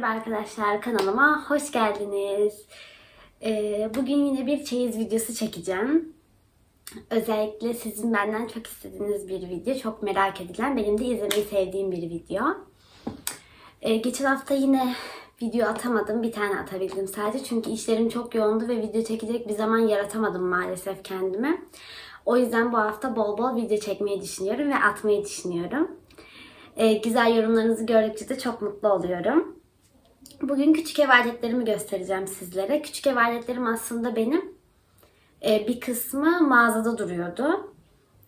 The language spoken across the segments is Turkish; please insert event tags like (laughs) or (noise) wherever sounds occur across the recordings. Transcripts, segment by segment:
Merhaba arkadaşlar kanalıma hoş geldiniz. Ee, bugün yine bir çeyiz videosu çekeceğim. Özellikle sizin benden çok istediğiniz bir video. Çok merak edilen, benim de izlemeyi sevdiğim bir video. Ee, geçen hafta yine video atamadım. Bir tane atabildim sadece. Çünkü işlerim çok yoğundu ve video çekecek bir zaman yaratamadım maalesef kendime. O yüzden bu hafta bol bol video çekmeyi düşünüyorum ve atmayı düşünüyorum. Ee, güzel yorumlarınızı gördükçe de çok mutlu oluyorum. Bugün küçük ev aletlerimi göstereceğim sizlere. Küçük ev aletlerim aslında benim e, bir kısmı mağazada duruyordu.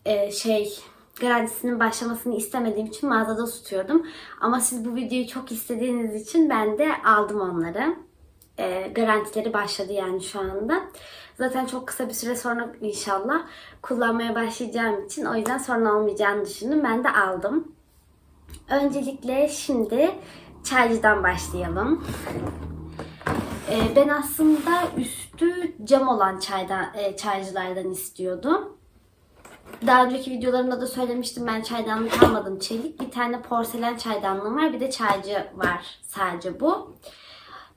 E, şey garantisinin başlamasını istemediğim için mağazada tutuyordum. Ama siz bu videoyu çok istediğiniz için ben de aldım onları. E, garantileri başladı yani şu anda. Zaten çok kısa bir süre sonra inşallah kullanmaya başlayacağım için o yüzden sorun olmayacağını düşündüm. Ben de aldım. Öncelikle şimdi çaycıdan başlayalım. Ee, ben aslında üstü cam olan çaydan, e, çaycılardan istiyordum. Daha önceki videolarımda da söylemiştim ben çaydanlık almadım çelik. Bir tane porselen çaydanlığım var bir de çaycı var sadece bu.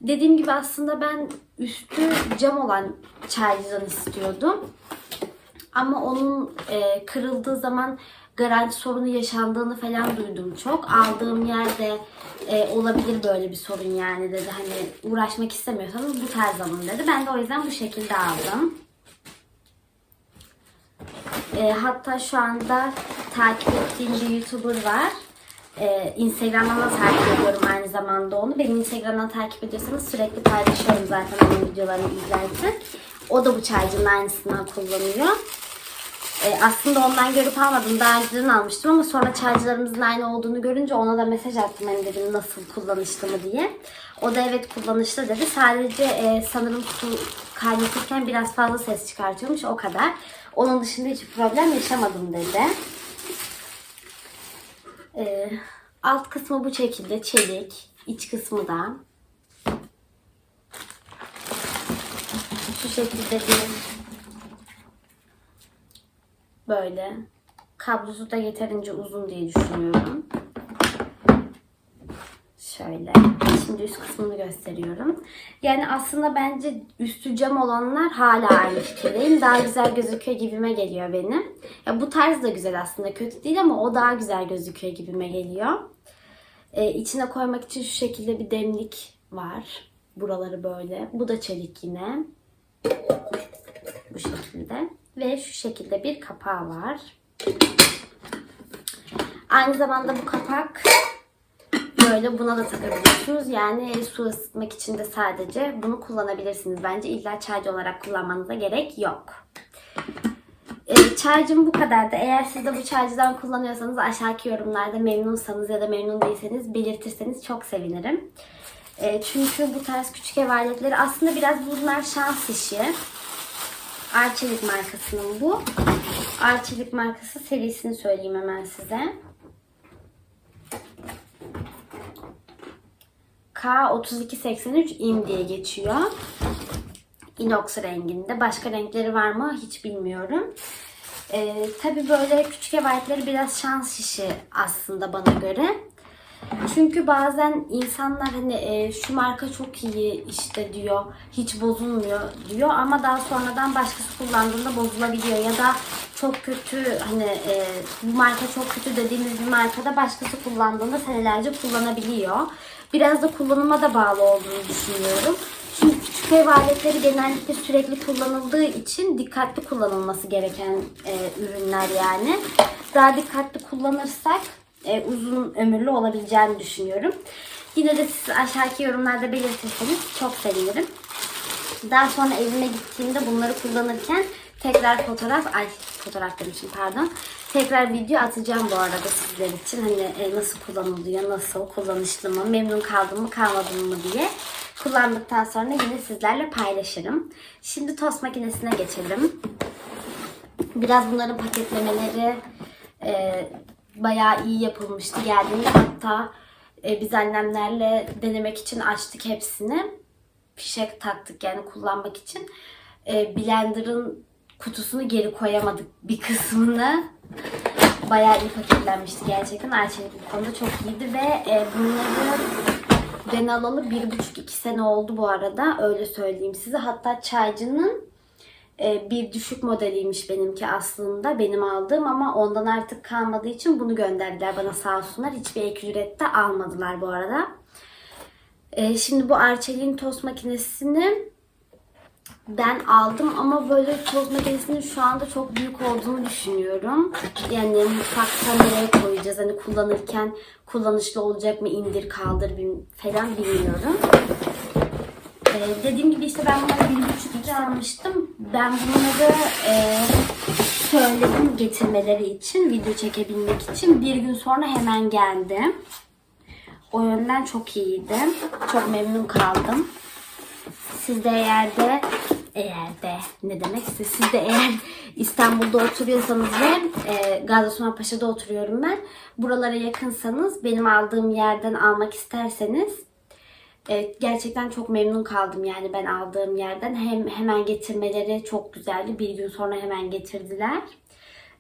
Dediğim gibi aslında ben üstü cam olan çaycıdan istiyordum. Ama onun e, kırıldığı zaman garanti sorunu yaşandığını falan duydum çok. Aldığım yerde e, olabilir böyle bir sorun yani dedi. Hani uğraşmak istemiyorsanız bu tarz alın dedi. Ben de o yüzden bu şekilde aldım. E, hatta şu anda takip ettiğim bir YouTuber var. E, Instagram'dan da takip ediyorum aynı zamanda onu. Benim Instagram'dan takip ediyorsanız sürekli paylaşıyorum zaten onun videolarını izlerken. O da bu çaycının aynısından kullanıyor. E, aslında ondan görüp almadım. Daha önceden almıştım ama sonra çaycılarımızın aynı olduğunu görünce ona da mesaj attım hani dedim nasıl kullanışlı mı diye. O da evet kullanışlı dedi. Sadece e, sanırım su kaynatırken biraz fazla ses çıkartıyormuş o kadar. Onun dışında hiç problem yaşamadım dedi. E, alt kısmı bu şekilde çelik. iç kısmı da şu şekilde bir Böyle. Kablosu da yeterince uzun diye düşünüyorum. Şöyle. Şimdi üst kısmını gösteriyorum. Yani aslında bence üstü cam olanlar hala aynı fikirdeyim. Daha güzel gözüküyor gibime geliyor benim. Ya bu tarz da güzel aslında. Kötü değil ama o daha güzel gözüküyor gibime geliyor. Ee, içine koymak için şu şekilde bir demlik var. Buraları böyle. Bu da çelik yine. Bu şekilde. Ve şu şekilde bir kapağı var. Aynı zamanda bu kapak böyle buna da takabiliyorsunuz. Yani su ısıtmak için de sadece bunu kullanabilirsiniz. Bence illa çaycı olarak kullanmanıza gerek yok. E, çaycım bu kadardı. Eğer siz de bu çaycıdan kullanıyorsanız aşağıki yorumlarda memnunsanız ya da memnun değilseniz belirtirseniz çok sevinirim. E, çünkü bu tarz küçük ev aletleri aslında biraz bunlar şans işi. Arçelik markasının bu. Arçelik markası serisini söyleyeyim hemen size. K3283 in diye geçiyor. Inox renginde. Başka renkleri var mı hiç bilmiyorum. Ee, Tabi böyle küçük ev biraz şans işi aslında bana göre. Çünkü bazen insanlar hani e, şu marka çok iyi işte diyor, hiç bozulmuyor diyor ama daha sonradan başkası kullandığında bozulabiliyor ya da çok kötü hani e, bu marka çok kötü dediğimiz bir markada başkası kullandığında senelerce kullanabiliyor. Biraz da kullanıma da bağlı olduğunu düşünüyorum. Çünkü küçük ev aletleri genellikle sürekli kullanıldığı için dikkatli kullanılması gereken e, ürünler yani. Daha dikkatli kullanırsak e, uzun ömürlü olabileceğini düşünüyorum. Yine de siz aşağıdaki yorumlarda belirtirseniz çok sevinirim. Daha sonra evime gittiğimde bunları kullanırken tekrar fotoğraf, ay fotoğraf demişim pardon. Tekrar video atacağım bu arada sizler için. Hani e, nasıl kullanılıyor, nasıl, kullanışlı mı, memnun kaldım mı, kalmadım mı diye. Kullandıktan sonra yine sizlerle paylaşırım. Şimdi tost makinesine geçelim. Biraz bunların paketlemeleri e, bayağı iyi yapılmıştı geldiğinde. Hatta e, biz annemlerle denemek için açtık hepsini. Fişek taktık yani kullanmak için. E, blender'ın kutusunu geri koyamadık bir kısmını. Bayağı iyi paketlenmişti gerçekten. Arçelik bu konuda çok iyiydi ve e, bunları ben alalı bir buçuk iki sene oldu bu arada. Öyle söyleyeyim size. Hatta çaycının bir düşük modeliymiş benimki aslında. Benim aldığım ama ondan artık kalmadığı için bunu gönderdiler bana sağ olsunlar. Hiçbir ek ücret de almadılar bu arada. E, şimdi bu Arçelik'in tost makinesini ben aldım ama böyle toz makinesinin şu anda çok büyük olduğunu düşünüyorum. Yani mutfakta nereye koyacağız? Hani kullanırken kullanışlı olacak mı? indir kaldır falan bilmiyorum. Ee, dediğim gibi işte ben bunları bir buçuk iki almıştım. Ben bunları e, söyledim getirmeleri için, video çekebilmek için. Bir gün sonra hemen geldi. O yönden çok iyiydi. Çok memnun kaldım. Siz de eğer de eğer de ne demekse siz de eğer İstanbul'da oturuyorsanız ve e, Gazi Paşa'da oturuyorum ben. Buralara yakınsanız benim aldığım yerden almak isterseniz e, gerçekten çok memnun kaldım yani ben aldığım yerden. Hem hemen getirmeleri çok güzeldi. Bir gün sonra hemen getirdiler.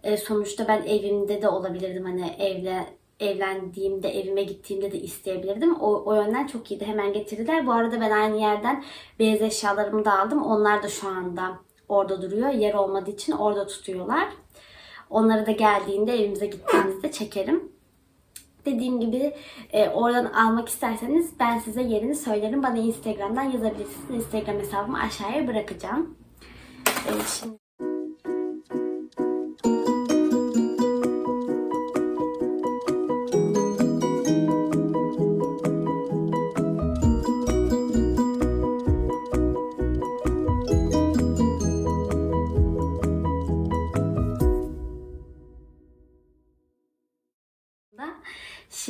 E, sonuçta ben evimde de olabilirdim hani evle evlendiğimde evime gittiğimde de isteyebilirdim. O, o yönden çok iyiydi. Hemen getirdiler. Bu arada ben aynı yerden beyaz eşyalarımı da aldım. Onlar da şu anda orada duruyor. Yer olmadığı için orada tutuyorlar. Onları da geldiğinde evimize gittiğimizde çekerim. Dediğim gibi e, oradan almak isterseniz ben size yerini söylerim. Bana Instagram'dan yazabilirsiniz. Instagram hesabımı aşağıya bırakacağım. E, şimdi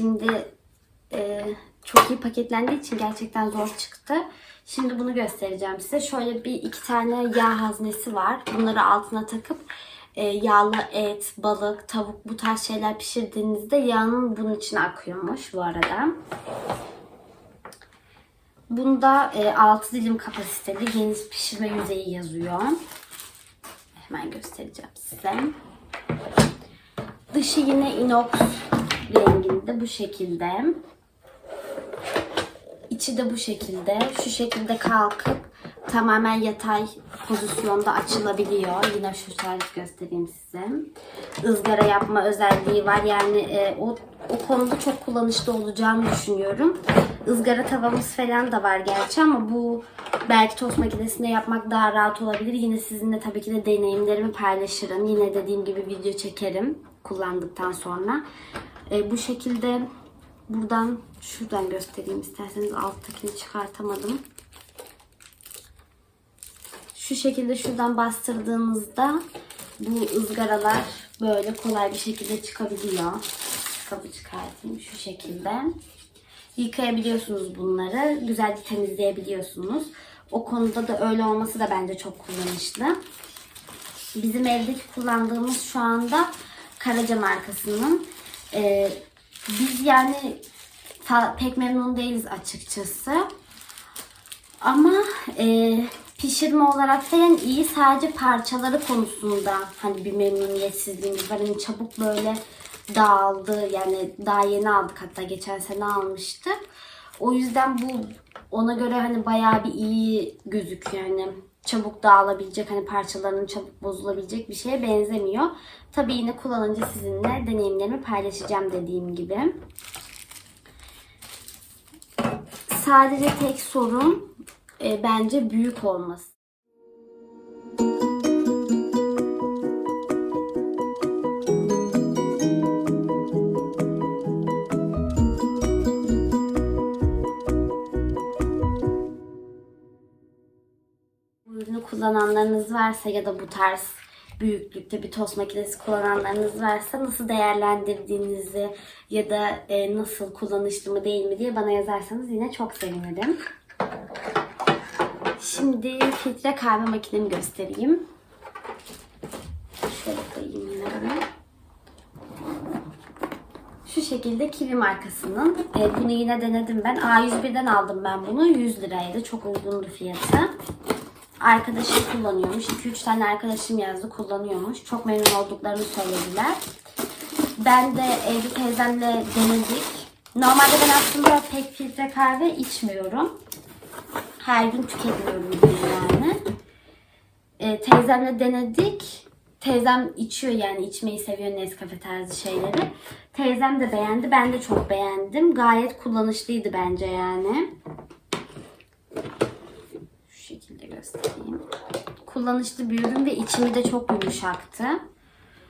Şimdi e, çok iyi paketlendiği için gerçekten zor çıktı. Şimdi bunu göstereceğim size. Şöyle bir iki tane yağ haznesi var. Bunları altına takıp e, yağlı et, balık, tavuk bu tarz şeyler pişirdiğinizde yağının bunun içine akıyormuş bu arada. Bunda e, 6 dilim kapasiteli geniş pişirme yüzeyi yazıyor. Hemen göstereceğim size. Dışı yine inox renginde bu şekilde. İçi de bu şekilde. Şu şekilde kalkıp tamamen yatay pozisyonda açılabiliyor. Yine şu tarif göstereyim size. Izgara yapma özelliği var. Yani e, o, o konuda çok kullanışlı olacağını düşünüyorum. Izgara tavamız falan da var gerçi ama bu belki tost makinesinde yapmak daha rahat olabilir. Yine sizinle tabii ki de deneyimlerimi paylaşırım. Yine dediğim gibi video çekerim kullandıktan sonra. E, bu şekilde buradan şuradan göstereyim isterseniz alttakini çıkartamadım. Şu şekilde şuradan bastırdığınızda bu ızgaralar böyle kolay bir şekilde çıkabiliyor. Kabı çıkartayım şu şekilde. Yıkayabiliyorsunuz bunları. Güzelce temizleyebiliyorsunuz. O konuda da öyle olması da bence çok kullanışlı. Bizim evdeki kullandığımız şu anda Karaca markasının. Ee, biz yani pek memnun değiliz açıkçası. Ama e, pişirme olarak falan iyi. Sadece parçaları konusunda hani bir memnuniyetsizliğimiz var. Hani çabuk böyle dağıldı. Yani daha yeni aldık hatta geçen sene almıştık. O yüzden bu ona göre hani bayağı bir iyi gözüküyor yani çabuk dağılabilecek hani parçalarının çabuk bozulabilecek bir şeye benzemiyor. Tabii yine kullanınca sizinle deneyimlerimi paylaşacağım dediğim gibi. Sadece tek sorun e, bence büyük olması. Kullananlarınız varsa ya da bu tarz büyüklükte bir tost makinesi kullananlarınız varsa nasıl değerlendirdiğinizi ya da e, nasıl kullanışlı mı değil mi diye bana yazarsanız yine çok sevinirim. Şimdi filtre kahve makinemi göstereyim. Şöyle koyayım yine bunu. Şu şekilde Kiwi markasının. E, bunu yine denedim ben. A101'den aldım ben bunu. 100 liraydı. Çok uygundu fiyatı. Arkadaşım kullanıyormuş. 2-3 tane arkadaşım yazdı kullanıyormuş. Çok memnun olduklarını söylediler. Ben de evde teyzemle denedik. Normalde ben aslında pek filtre kahve içmiyorum. Her gün tüketmiyorum diyeyim yani. E, teyzemle denedik. Teyzem içiyor yani içmeyi seviyor Nescafe tarzı şeyleri. Teyzem de beğendi. Ben de çok beğendim. Gayet kullanışlıydı bence yani. Göstereyim. Kullanışlı bir ürün ve içimi de çok yumuşaktı.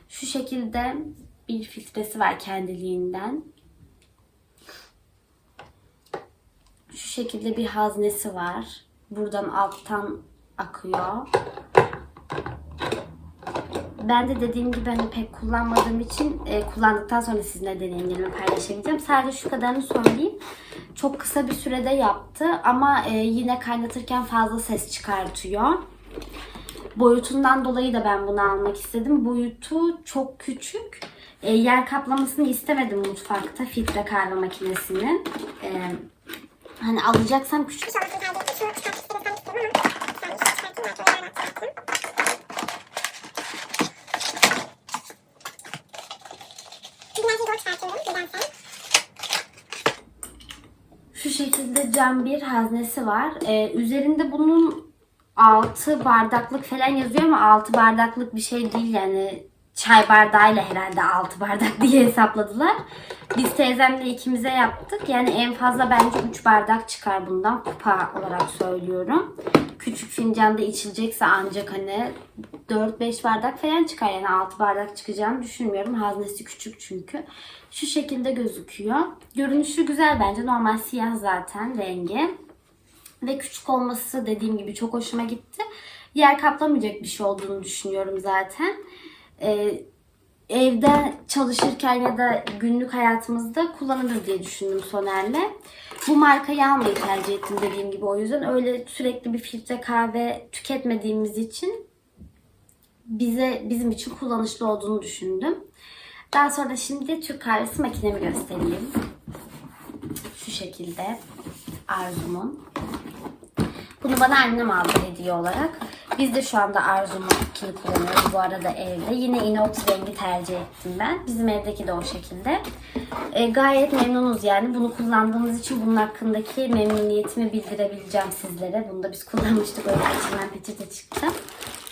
Şu şekilde bir filtresi var kendiliğinden. Şu şekilde bir haznesi var. Buradan alttan akıyor. Ben de dediğim gibi hani pek kullanmadığım için e, kullandıktan sonra sizinle deneyimlerimi paylaşabileceğim. Sadece şu kadarını söyleyeyim. Çok kısa bir sürede yaptı ama e, yine kaynatırken fazla ses çıkartıyor. Boyutundan dolayı da ben bunu almak istedim. Boyutu çok küçük. E, yer kaplamasını istemedim mutfakta filtre kahve makinesinin. E, hani alacaksam küçük İnşallah bunu tercih edip şunu çıkartıp istedim ama ben işi çıkarttım ben sonra yer atacağım. Çünkü ben şeyi zor çıkartıyorum nedense. Şu şekilde cam bir haznesi var. Ee, üzerinde bunun 6 bardaklık falan yazıyor ama 6 bardaklık bir şey değil yani çay bardağıyla herhalde 6 bardak (laughs) diye hesapladılar. Biz teyzemle ikimize yaptık. Yani en fazla bence 3 bardak çıkar bundan kupa olarak söylüyorum. Küçük fincanda içilecekse ancak hani 4-5 bardak falan çıkar. Yani 6 bardak çıkacağını düşünmüyorum. Haznesi küçük çünkü. Şu şekilde gözüküyor. Görünüşü güzel bence. Normal siyah zaten rengi. Ve küçük olması dediğim gibi çok hoşuma gitti. Yer kaplamayacak bir şey olduğunu düşünüyorum zaten. Ee, evde çalışırken ya da günlük hayatımızda kullanılır diye düşündüm Soner'le. Bu markayı almayı tercih ettim dediğim gibi o yüzden. Öyle sürekli bir filtre kahve tüketmediğimiz için bize bizim için kullanışlı olduğunu düşündüm. Daha sonra şimdi Türk kahvesi makinemi göstereyim. Şu şekilde Arzu'mun. Bunu bana annem aldı hediye olarak. Biz de şu anda Arzu'munkini kullanıyoruz bu arada evde. Yine inox rengi tercih ettim ben. Bizim evdeki de o şekilde. E, gayet memnunuz yani. Bunu kullandığımız için bunun hakkındaki memnuniyetimi bildirebileceğim sizlere. Bunu da biz kullanmıştık. Öyle içinden peçete çıktı.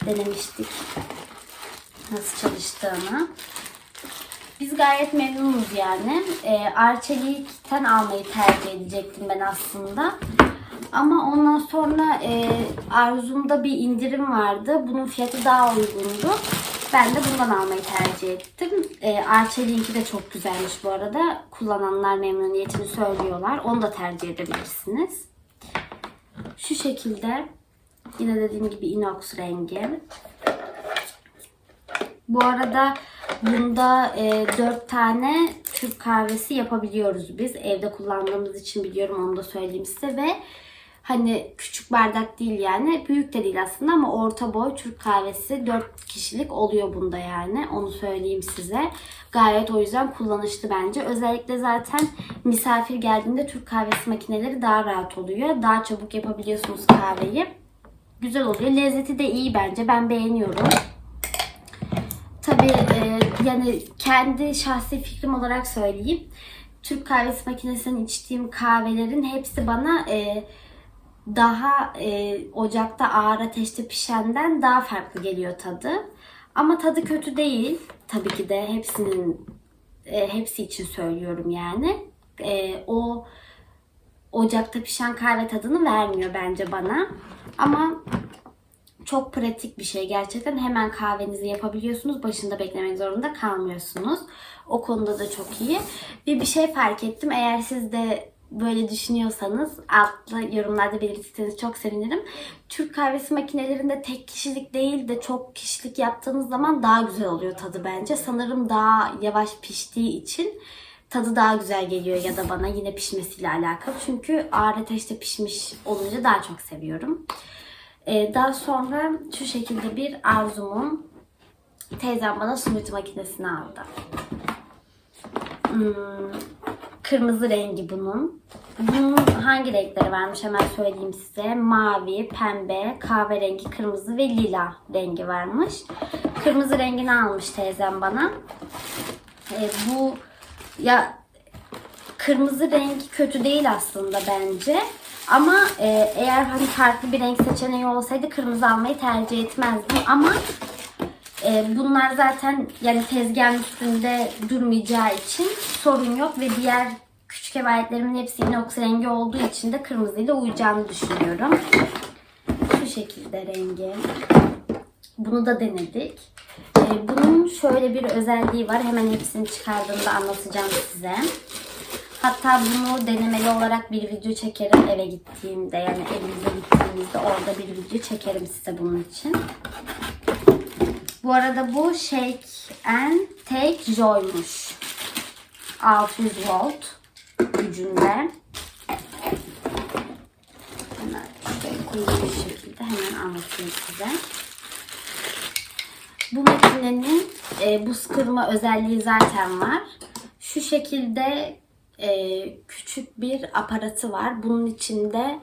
Denemiştik nasıl çalıştığını. Biz gayet memnunuz yani. E, Arçelik'ten almayı tercih edecektim ben aslında. Ama ondan sonra e, Arzum'da bir indirim vardı. Bunun fiyatı daha uygundu. Ben de bundan almayı tercih ettim. E, Arçelik'inki de çok güzelmiş bu arada. Kullananlar memnuniyetini söylüyorlar. Onu da tercih edebilirsiniz. Şu şekilde yine dediğim gibi inox rengi. Bu arada bunda e, 4 tane Türk kahvesi yapabiliyoruz biz. Evde kullandığımız için biliyorum onu da söyleyeyim size ve hani küçük bardak değil yani büyük de değil aslında ama orta boy Türk kahvesi 4 kişilik oluyor bunda yani onu söyleyeyim size. Gayet o yüzden kullanışlı bence. Özellikle zaten misafir geldiğinde Türk kahvesi makineleri daha rahat oluyor. Daha çabuk yapabiliyorsunuz kahveyi. Güzel oluyor. Lezzeti de iyi bence. Ben beğeniyorum. Tabii e, yani kendi şahsi fikrim olarak söyleyeyim. Türk kahvesi makinesinden içtiğim kahvelerin hepsi bana e, daha e, ocakta ağır ateşte pişenden daha farklı geliyor tadı. Ama tadı kötü değil. Tabii ki de hepsinin e, hepsi için söylüyorum yani. E, o ocakta pişen kahve tadını vermiyor bence bana. Ama çok pratik bir şey gerçekten. Hemen kahvenizi yapabiliyorsunuz. Başında beklemek zorunda kalmıyorsunuz. O konuda da çok iyi. Bir bir şey fark ettim. Eğer siz de böyle düşünüyorsanız altta yorumlarda belirtirseniz çok sevinirim. Türk kahvesi makinelerinde tek kişilik değil de çok kişilik yaptığınız zaman daha güzel oluyor tadı bence. Sanırım daha yavaş piştiği için tadı daha güzel geliyor ya da bana yine pişmesiyle alakalı. Çünkü ağır ateşte pişmiş olunca daha çok seviyorum. Ee, daha sonra şu şekilde bir arzumun teyzem bana smoothie makinesini aldı. Hmm, kırmızı rengi bunun. Bunun hangi renkleri varmış hemen söyleyeyim size. Mavi, pembe, kahverengi, kırmızı ve lila rengi varmış. Kırmızı rengini almış teyzem bana. Ee, bu ya kırmızı rengi kötü değil aslında bence. Ama e, eğer hani farklı bir renk seçeneği olsaydı kırmızı almayı tercih etmezdim. Ama e, bunlar zaten yani tezgahın üstünde durmayacağı için sorun yok ve diğer küçük ev aletlerimin hepsi inox rengi olduğu için de kırmızıyla uyacağını düşünüyorum. Şu şekilde rengi. Bunu da denedik. Ee, bunun şöyle bir özelliği var. Hemen hepsini çıkardığımda anlatacağım size. Hatta bunu denemeli olarak bir video çekerim eve gittiğimde yani evimize gittiğimizde orada bir video çekerim size bunun için. Bu arada bu Shake and Take Joy'muş. 600 volt gücünde. Hemen koyayım şekilde hemen anlatayım size. Bu makinenin e, buz kırma özelliği zaten var. Şu şekilde e, küçük bir aparatı var. Bunun içinde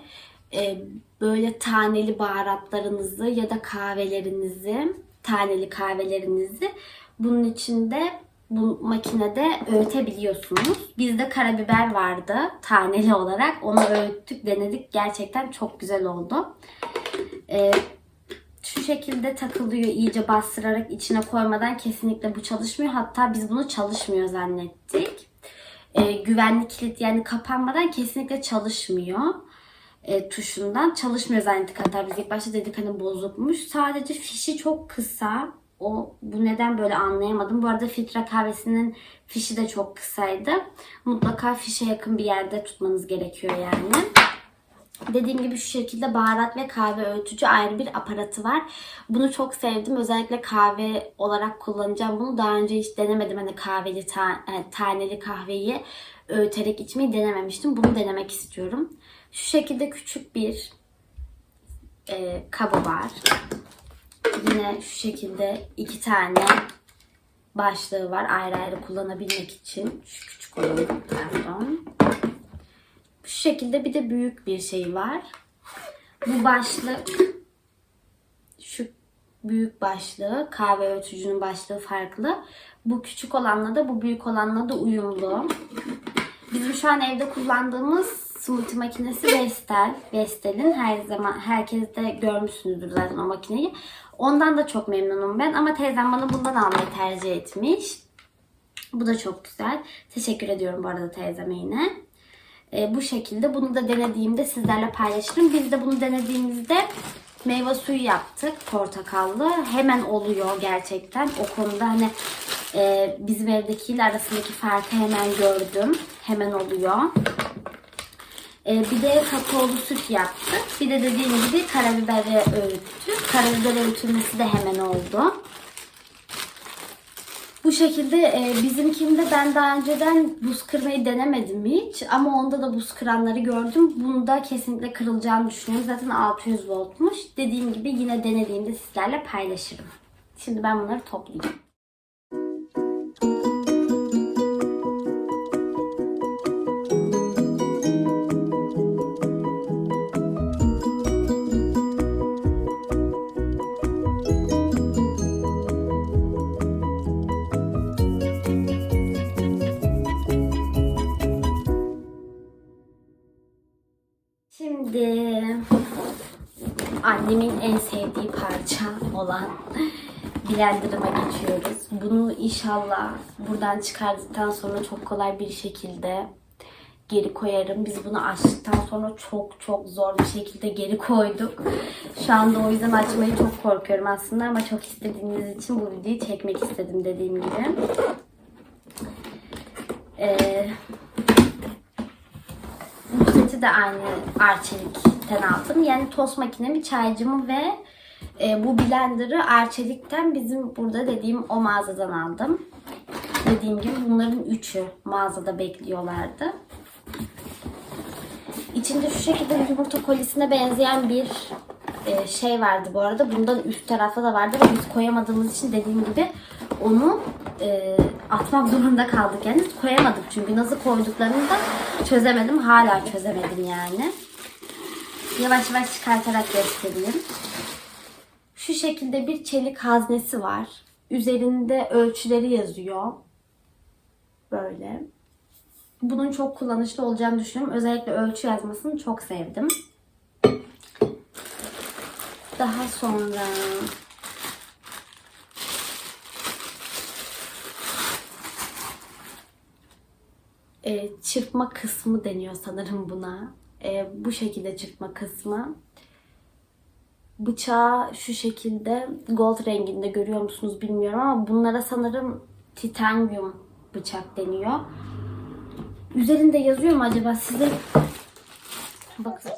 e, böyle taneli baharatlarınızı ya da kahvelerinizi, taneli kahvelerinizi bunun içinde bu makinede öğütebiliyorsunuz. Bizde karabiber vardı taneli olarak. Onu öğüttük, denedik. Gerçekten çok güzel oldu. E, şu şekilde takılıyor iyice bastırarak içine koymadan kesinlikle bu çalışmıyor. Hatta biz bunu çalışmıyor zannettik. Ee, güvenlik kilit yani kapanmadan kesinlikle çalışmıyor. Ee, tuşundan çalışmıyor zannettik hatta biz ilk başta dedik hani bozukmuş. Sadece fişi çok kısa. O bu neden böyle anlayamadım. Bu arada filtre kahvesinin fişi de çok kısaydı. Mutlaka fişe yakın bir yerde tutmanız gerekiyor yani. Dediğim gibi şu şekilde baharat ve kahve öğütücü ayrı bir aparatı var. Bunu çok sevdim. Özellikle kahve olarak kullanacağım bunu. Daha önce hiç denemedim. Hani kahveli, ta- e, taneli kahveyi öğüterek içmeyi denememiştim. Bunu denemek istiyorum. Şu şekilde küçük bir e, kabı var. Yine şu şekilde iki tane başlığı var ayrı ayrı kullanabilmek için. Şu küçük olanı pardon. Şu şekilde bir de büyük bir şey var. Bu başlık şu büyük başlığı kahve öğütücünün başlığı farklı. Bu küçük olanla da bu büyük olanla da uyumlu. Bizim şu an evde kullandığımız smoothie makinesi Vestel. Vestel'in her zaman herkes de görmüşsünüzdür zaten o makineyi. Ondan da çok memnunum ben ama teyzem bana bundan almayı tercih etmiş. Bu da çok güzel. Teşekkür ediyorum bu arada teyzeme yine. E, bu şekilde bunu da denediğimde sizlerle paylaşırım. Biz de bunu denediğimizde meyve suyu yaptık portakallı. Hemen oluyor gerçekten. O konuda hani e, bizim evdekiyle arasındaki farkı hemen gördüm. Hemen oluyor. E, bir de kakaolu süt yaptık. Bir de dediğim gibi karabiberi öğüttük. Karabiber öğütülmesi de hemen oldu. Bu şekilde e, bizimkinde ben daha önceden buz kırmayı denemedim hiç. Ama onda da buz kıranları gördüm. Bunda kesinlikle kırılacağını düşünüyorum. Zaten 600 voltmuş. Dediğim gibi yine denediğimde sizlerle paylaşırım. Şimdi ben bunları toplayacağım. Şimdi annemin en sevdiği parça olan blenderıma geçiyoruz. Bunu inşallah buradan çıkardıktan sonra çok kolay bir şekilde geri koyarım. Biz bunu açtıktan sonra çok çok zor bir şekilde geri koyduk. Şu anda o yüzden açmayı çok korkuyorum aslında ama çok istediğiniz için bu videoyu çekmek istedim dediğim gibi. Ee, de aynı Arçelik'ten aldım. Yani tost makinemi, çaycımı ve e, bu blenderı Arçelik'ten bizim burada dediğim o mağazadan aldım. Dediğim gibi bunların üçü mağazada bekliyorlardı. İçinde şu şekilde yumurta kolisine benzeyen bir e, şey vardı bu arada. Bundan üst tarafta da vardı ve biz koyamadığımız için dediğim gibi onu e, atmak zorunda kaldık. Yani koyamadık çünkü nasıl koyduklarını da çözemedim. Hala çözemedim yani. Yavaş yavaş çıkartarak göstereyim. Şu şekilde bir çelik haznesi var. Üzerinde ölçüleri yazıyor. Böyle. Bunun çok kullanışlı olacağını düşünüyorum. Özellikle ölçü yazmasını çok sevdim. Daha sonra e, çırpma kısmı deniyor sanırım buna. E, bu şekilde çırpma kısmı. Bıçağı şu şekilde gold renginde görüyor musunuz bilmiyorum ama bunlara sanırım titanyum bıçak deniyor. Üzerinde yazıyor mu acaba size? Bakın.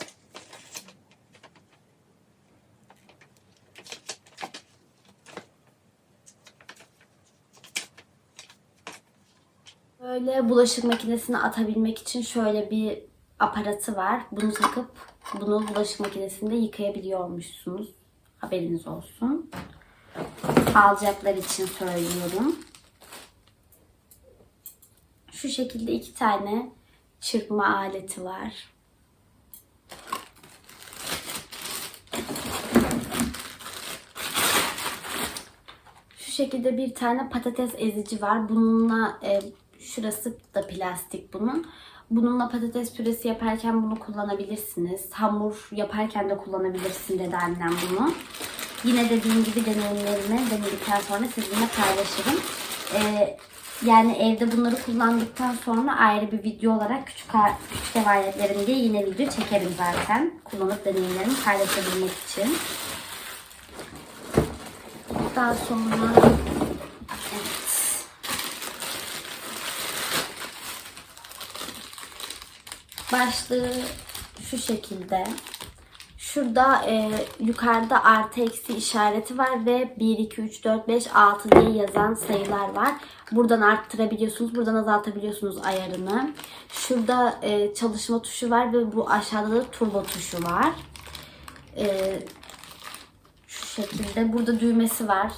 Böyle bulaşık makinesine atabilmek için şöyle bir aparatı var. Bunu takıp bunu bulaşık makinesinde yıkayabiliyormuşsunuz. Haberiniz olsun. Alacaklar için söylüyorum. Şu şekilde iki tane çırpma aleti var. Şu şekilde bir tane patates ezici var. Bununla e, şurası da plastik bunun. Bununla patates püresi yaparken bunu kullanabilirsiniz. Hamur yaparken de kullanabilirsin dedi annem bunu. Yine dediğim gibi deneyimlerimi denedikten sonra sizinle paylaşırım. Ee, yani evde bunları kullandıktan sonra ayrı bir video olarak küçük, küçük ev aletlerim yine video çekerim zaten. Kullanıp deneyimlerimi paylaşabilmek için. Daha sonra evet. Başlığı şu şekilde. Şurada e, yukarıda artı eksi işareti var ve 1, 2, 3, 4, 5, 6 diye yazan sayılar var. Buradan arttırabiliyorsunuz, buradan azaltabiliyorsunuz ayarını. Şurada e, çalışma tuşu var ve bu aşağıda da turbo tuşu var. E, şu şekilde. Burada düğmesi var.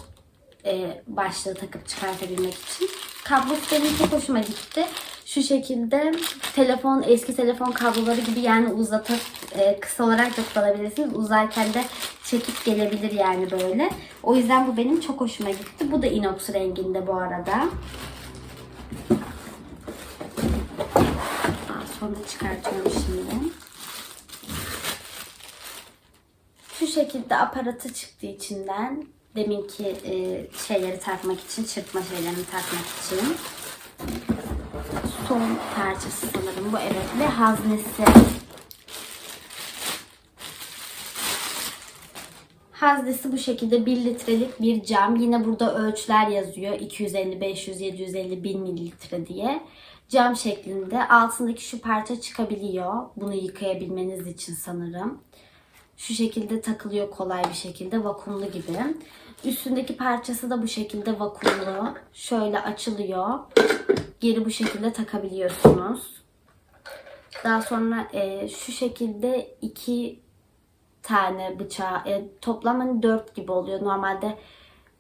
E, başlığı takıp çıkartabilmek için. Kablosu benim çok hoşuma gitti. Şu şekilde telefon, eski telefon kabloları gibi yani uzatıp e, kısa olarak da kullanabilirsiniz. Uzarken de çekip gelebilir yani böyle. O yüzden bu benim çok hoşuma gitti. Bu da inox renginde bu arada. Sonra çıkartıyorum şimdi. Şu şekilde aparatı çıktı içinden. Deminki e, şeyleri takmak için, çırpma şeylerini takmak için. Son parçası sanırım bu evet ve haznesi. Haznesi bu şekilde 1 litrelik bir cam. Yine burada ölçüler yazıyor. 250, 500, 750, 1000 mililitre diye. Cam şeklinde. Altındaki şu parça çıkabiliyor. Bunu yıkayabilmeniz için sanırım. Şu şekilde takılıyor kolay bir şekilde vakumlu gibi. Üstündeki parçası da bu şekilde vakumlu. Şöyle açılıyor. Geri bu şekilde takabiliyorsunuz. Daha sonra e, şu şekilde iki tane bıçağı e, toplam hani dört gibi oluyor. Normalde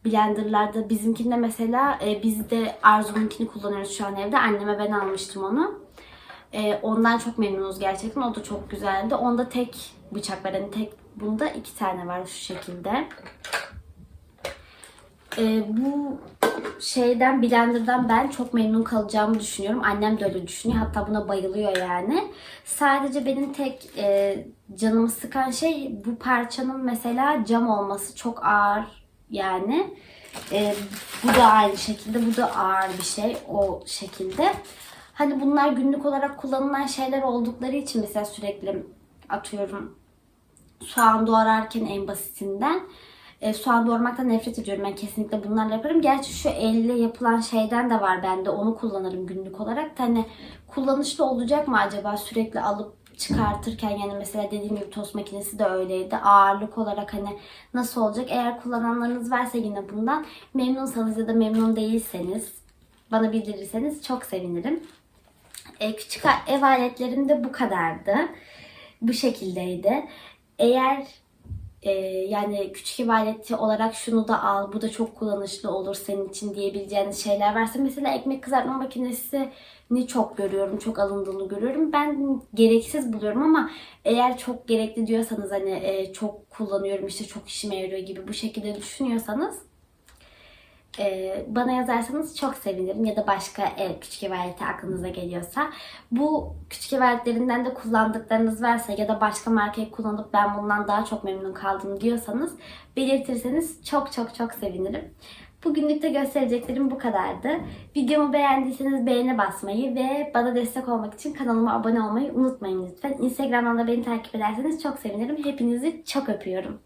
blenderlarda bizimkinde mesela e, biz de Arzu'nunkini kullanıyoruz şu an evde. Anneme ben almıştım onu. E, ondan çok memnunuz gerçekten. O da çok güzeldi. Onda tek bıçak var. Hani tek bunda iki tane var şu şekilde. E, bu şeyden blenderdan ben çok memnun kalacağımı düşünüyorum. Annem de öyle düşünüyor. Hatta buna bayılıyor yani. Sadece benim tek e, canımı sıkan şey bu parçanın mesela cam olması çok ağır yani. E, bu da aynı şekilde. Bu da ağır bir şey o şekilde. Hani bunlar günlük olarak kullanılan şeyler oldukları için mesela sürekli atıyorum soğan doğrarken en basitinden e, soğan doğramaktan nefret ediyorum. Ben kesinlikle bunlarla yaparım. Gerçi şu elle yapılan şeyden de var bende. Onu kullanırım günlük olarak. Hani kullanışlı olacak mı acaba sürekli alıp çıkartırken yani mesela dediğim gibi tost makinesi de öyleydi. Ağırlık olarak hani nasıl olacak? Eğer kullananlarınız varsa yine bundan memnunsanız ya da memnun değilseniz bana bildirirseniz çok sevinirim. E, küçük ev aletlerim de bu kadardı. Bu şekildeydi. Eğer e, yani küçük ev aleti olarak şunu da al, bu da çok kullanışlı olur senin için diyebileceğiniz şeyler varsa mesela ekmek kızartma makinesini çok görüyorum, çok alındığını görüyorum. Ben gereksiz buluyorum ama eğer çok gerekli diyorsanız hani e, çok kullanıyorum işte çok işime yarıyor gibi bu şekilde düşünüyorsanız Ee, bana yazarsanız çok sevinirim ya da başka el küçük ev aleti aklınıza geliyorsa. Bu küçük ev aletlerinden de kullandıklarınız varsa ya da başka markayı kullanıp ben bundan daha çok memnun kaldım diyorsanız belirtirseniz çok çok çok sevinirim. Bugünlük de göstereceklerim bu kadardı. Videomu beğendiyseniz beğene basmayı ve bana destek olmak için kanalıma abone olmayı unutmayın lütfen. Instagram'dan da beni takip ederseniz çok sevinirim. Hepinizi çok öpüyorum.